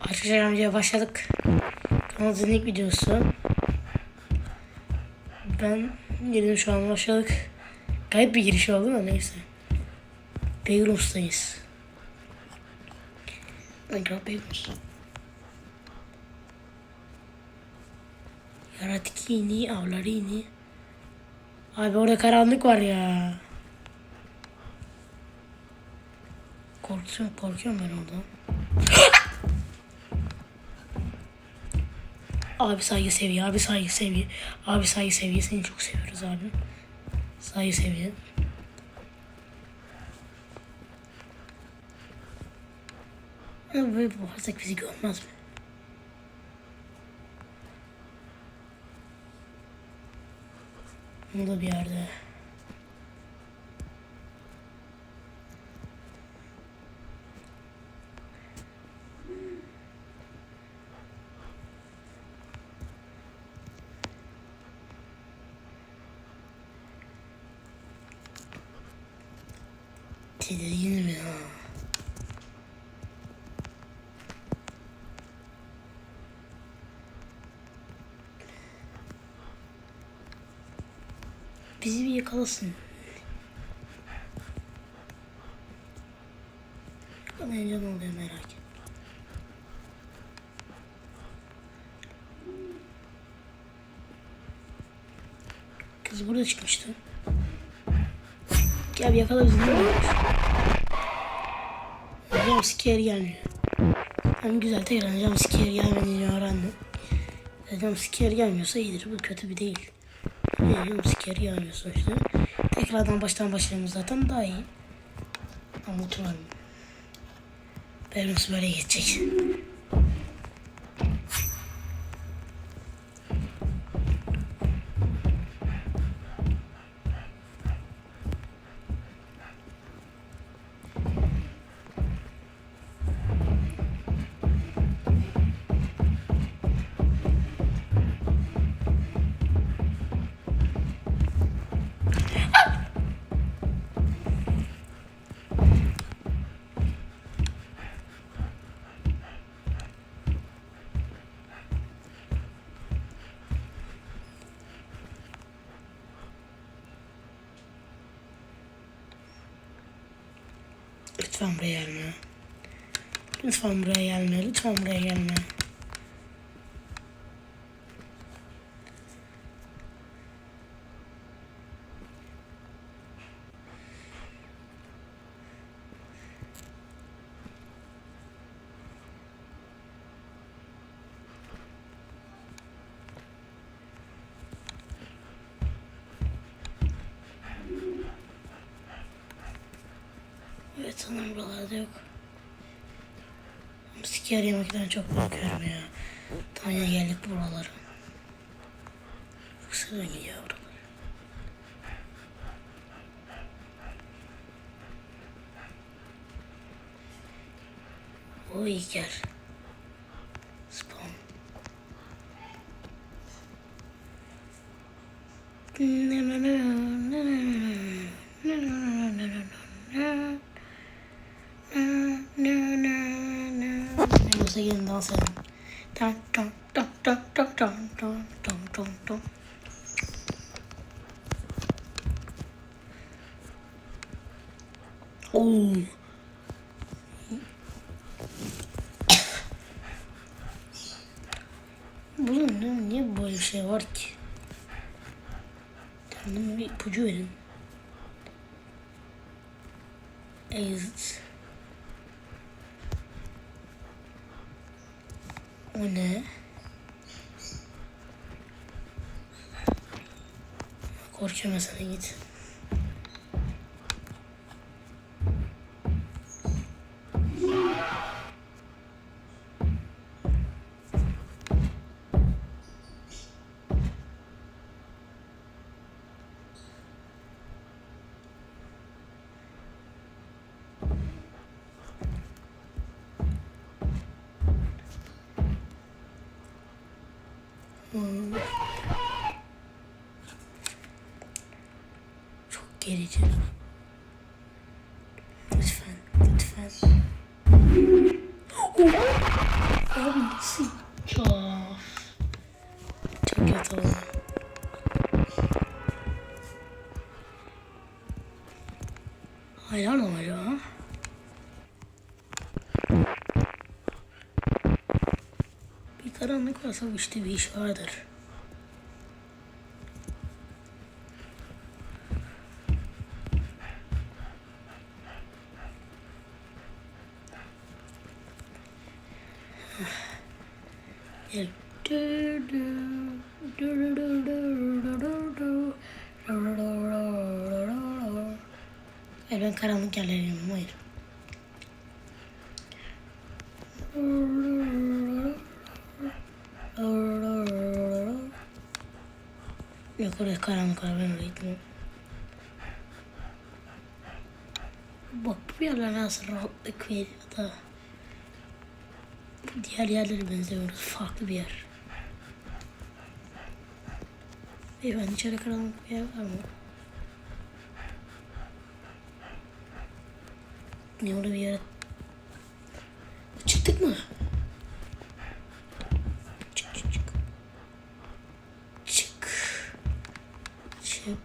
Arkadaşlar videoya başladık. Kanalımızın ilk videosu. Ben girdim şu an başladık. Gayet bir giriş oldu da neyse. Beyrums'tayız. Minecraft Beyrums. Yaratıkini, avlarini. Abi orada karanlık var ya. Korkuyorum, korkuyorum ben oradan. Abi saygı seviye, abi saygı seviye. Abi saygı seviye seni çok seviyoruz abi. Saygı seviye. Ya böyle bağırsak bizi görmez mi? Burada bir yerde. Tedirginim ya. Bizi bir yakalasın. Yakalayınca ne oluyor merak et. Kız burada çıkmıştı. Gel yakala bizi ne oluyor? Jump scare gelmiyor. Hem güzel tekrar jump scare gelmediğini öğrendim. Jump scare gelmiyorsa iyidir. Bu kötü bir değil. Jump scare gelmiyor sonuçta. Tekrardan baştan başlayalım zaten daha iyi. Ama oturalım. Bermus böyle geçecek. Lütfen buraya gelme. Lütfen buraya gelme. Lütfen buraya gelme. Evet sanırım buralarda yok. Siker yemekten çok korkuyorum ya. Tam ya geldik buralara. Yoksa ben yavrum. O iyi gel. Spawn. Ne ne ne. Neyse gelin dans edelim. Ne- niye böyle bir şey var ki? Kendime bir ipucu verin. Exit. O ne? Korkuyorum mesela git. Çok gerici. Lütfen, lütfen. Abi nasıl? Çok. Çok kötü oldu. Hayal mı acaba? Bir karanlık varsa bu işte bir iş vardır. Gel. Hayır ben karanlık yerlere inmem hayır. Yok oraya karanlık var ben oraya gitmem. Bak bu yerler nasıl rahatlık veriyor da. Diğer yerlere benziyoruz. Farklı bir yer. Beyefendi içeri karanlık bir yer var mı? Ne orada bir yere... Çıktık mı? olacak.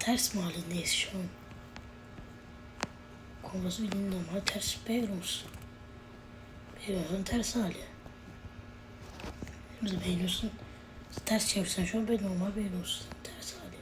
Ters mahallendeyiz şu an olması bilmiyorum ama ters Peyrus. Peyrus'un ters hali. Şimdi Peyrus'un ters çevirsen şu an ben normal Peyrus'un ters hali.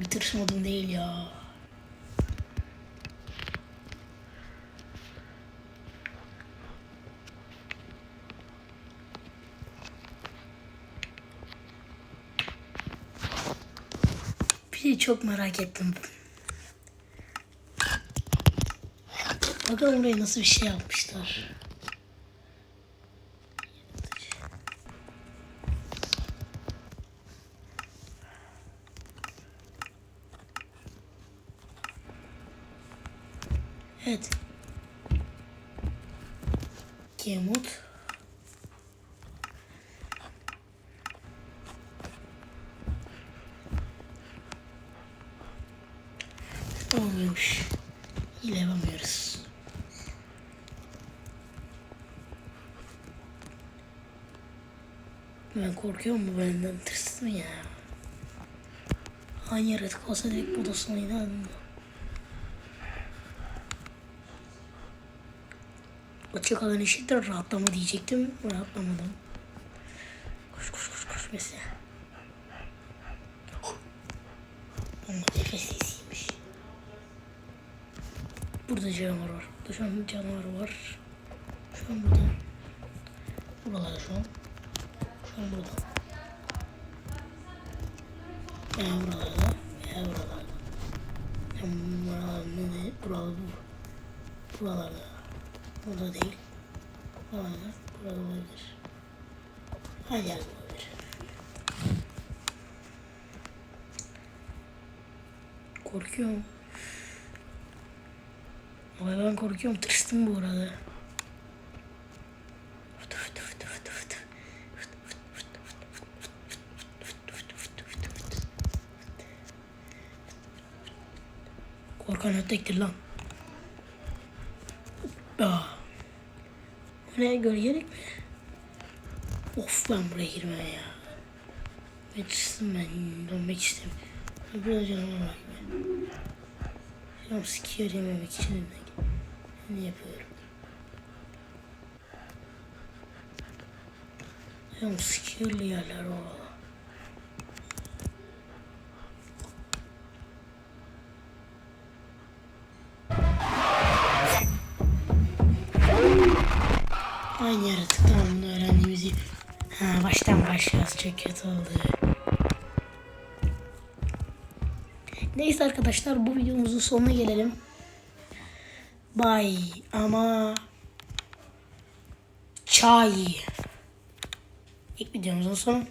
Bitirişim değil ya. Şey çok merak ettim. Bakalım buraya nasıl bir şey yapmışlar. Evet. Kemut. Olmuyormuş. Hile yapamıyoruz. Ben korkuyorum bu benden tırstım ya. Aynı yaratık olsa direkt budasına inerdim. Açık alan eşittir rahatlama diyecektim. Rahatlamadım. Koş koş koş koş mesela. Ama nefes sesiymiş. Burada canavar var. Burada şu an canavar var. Şu an burada. Buralarda şu an. Şu an burada. Veya buralarda. Veya buralarda. Yani buralarda ne? Buralarda. Buralarda. Burada değil. Buralarda. Burada olabilir. Her yerde olabilir. Korkuyorum. Vallahi ben korkuyorum. Tırstım bu arada. Korkan ötektir lan. Aa. Buraya gölgelik mi? Of ben buraya girmem ya. Ben çıksın ben dönmek istemiyorum. Biraz canavar var gibi. Canım sikiyor yememek için ne yapıyorum? Canım sikiyor yerler o. Aynı yaratıktan bunu öğrendiğimizi ha, baştan başlıyoruz çok kötü oldu. Neyse arkadaşlar bu videomuzun sonuna gelelim. Bye ama çay. İlk videomuzun sonu.